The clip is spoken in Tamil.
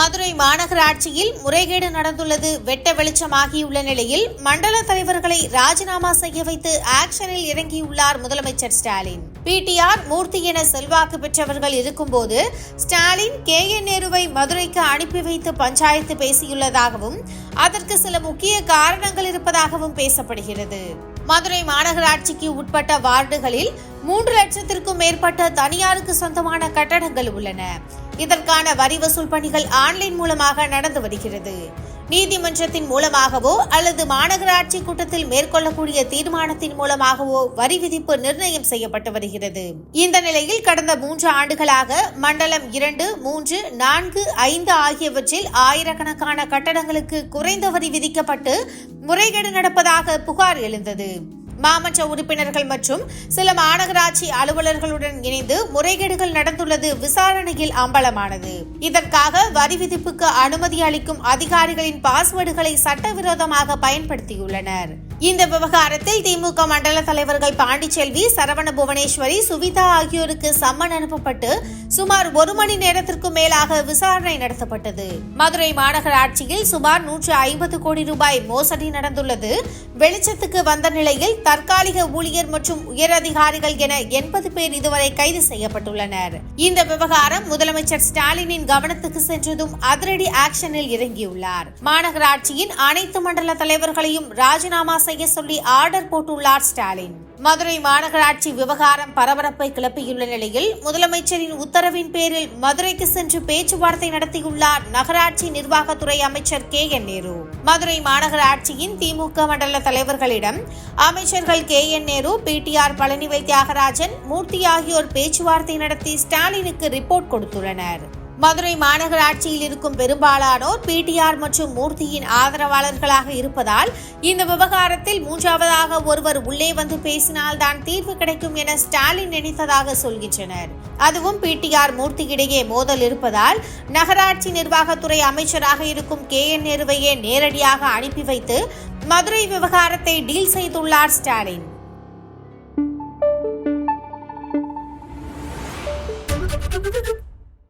மதுரை மாநகராட்சியில் முறைகேடு நடந்துள்ளது. வெட்ட வெளிச்சமாகியுள்ள நிலையில் மண்டல தலைவர்களை ராஜினாமா செய்ய வைத்து ஆக்ஷனில் இறங்கியுள்ளார் முதலமைச்சர் ஸ்டாலின். பிடிஆர் மூர்த்தி என செல்வாக்கு பெற்றவர்கள் இருக்கும்போது ஸ்டாலின் கே. என். நேருவை மதுரைக்கு அனுப்பி வைத்து பஞ்சாயத்து பேசியுள்ளதாகவும் அதற்கு சில முக்கிய காரணங்கள் இருப்பதாகவும் பேசப்படுகிறது. மதுரை மாநகராட்சிக்கு உட்பட்ட வார்டுகளில் மூன்று லட்சத்திற்கும் மேற்பட்ட தனியாருக்கு சொந்தமான கட்டடங்கள் உள்ளன. இதற்கான வரி வசூல் பணிகள் ஆன்லைன் மூலமாக நடந்து வருகிறது. நீதிமன்றத்தின் மூலமாகவோ அல்லது மாநகராட்சி கூட்டத்தில் மேற்கொள்ளக்கூடிய தீர்மானத்தின் மூலமாகவோ வரி விதிப்பு நிர்ணயம் செய்யப்பட்டு வருகிறது. இந்த நிலையில் கடந்த மூன்று ஆண்டுகளாக மண்டலம் இரண்டு மூன்று நான்கு ஐந்து ஆகியவற்றில் ஆயிரக்கணக்கான கட்டடங்களுக்கு குறைந்த வரி விதிக்கப்பட்டு முறைகேடு நடப்பதாக புகார் எழுந்தது. மாமன்ற உறுப்பினர்கள் மற்றும் சில மாநகராட்சி அலுவலர்களுடன் இணைந்து முறைகேடுகள் நடந்துள்ளது விசாரணையில் அம்பலமானது. இதற்காக வரி விதிப்புக்கு அனுமதி அளிக்கும் அதிகாரிகளின் பாஸ்வேர்டுகளை சட்டவிரோதமாக பயன்படுத்தியுள்ளனர். இந்த விவகாரத்தில் திமுக மண்டல தலைவர்கள் பாண்டிச்செல்வி சரவண புவனேஸ்வரி சுவிதா ஆகியோருக்கு சம்மன் அனுப்பப்பட்டு சுமார் ஒரு மணி நேரத்திற்கும் மேலாக விசாரணை நடத்தப்பட்டது. மதுரை மாநகராட்சியில் சுமார் நூற்று ஐம்பது கோடி ரூபாய் மோசடி நடந்துள்ளது. வெளிச்சத்துக்கு வந்த நிலையில் தற்காலிக ஊழியர் மற்றும் உயர் அதிகாரிகள் என எண்பது பேர் இதுவரை கைது செய்யப்பட்டுள்ளனர். இந்த விவகாரம் முதலமைச்சர் ஸ்டாலினின் கவனத்துக்கு சென்றதும் அதிரடி ஆக்ஷனில் இறங்கியுள்ளார். மாநகராட்சியின் அனைத்து மண்டல தலைவர்களையும் ராஜினாமா செய்ய சொல்லி ஆர்டர் போட்டுள்ளார் ஸ்டாலின். மதுரை மாநகராட்சி விவகாரம் பரபரப்பை கிளப்பியுள்ள நிலையில் முதலமைச்சரின் உத்தரவின் பேரில் மதுரைக்கு சென்று பேச்சுவார்த்தை நடத்தியுள்ளார் நகராட்சி நிர்வாகத்துறை அமைச்சர் கே என் நேரு. மதுரை மாநகராட்சியின் திமுக மண்டல தலைவர்களிடம் அமைச்சர்கள் K. N. Nehru PTR Palanivel Thiagarajan Moorthy ஆகியோர் பேச்சுவார்த்தை நடத்தி ஸ்டாலினுக்கு ரிப்போர்ட் கொடுத்துள்ளனர். மதுரை மாநகராட்சியில் இருக்கும் பெரும்பாலானோர் பிடிஆர் மற்றும் மூர்த்தியின் ஆதரவாளர்களாக இருப்பதால் இந்த விவகாரத்தில் மூன்றாவதாக ஒருவர் உள்ளே வந்து பேசினால் தான் தீர்வு கிடைக்கும் என ஸ்டாலின் நினைத்ததாக சொல்கின்றனர். அதுவும் பிடிஆர் மூர்த்தி இடையே மோதல் இருப்பதால் நகராட்சி நிர்வாகத்துறை அமைச்சராக இருக்கும் கே. என். நேருவையே நேரடியாக அனுப்பி வைத்து மதுரை விவகாரத்தை டீல் செய்துள்ளார் ஸ்டாலின்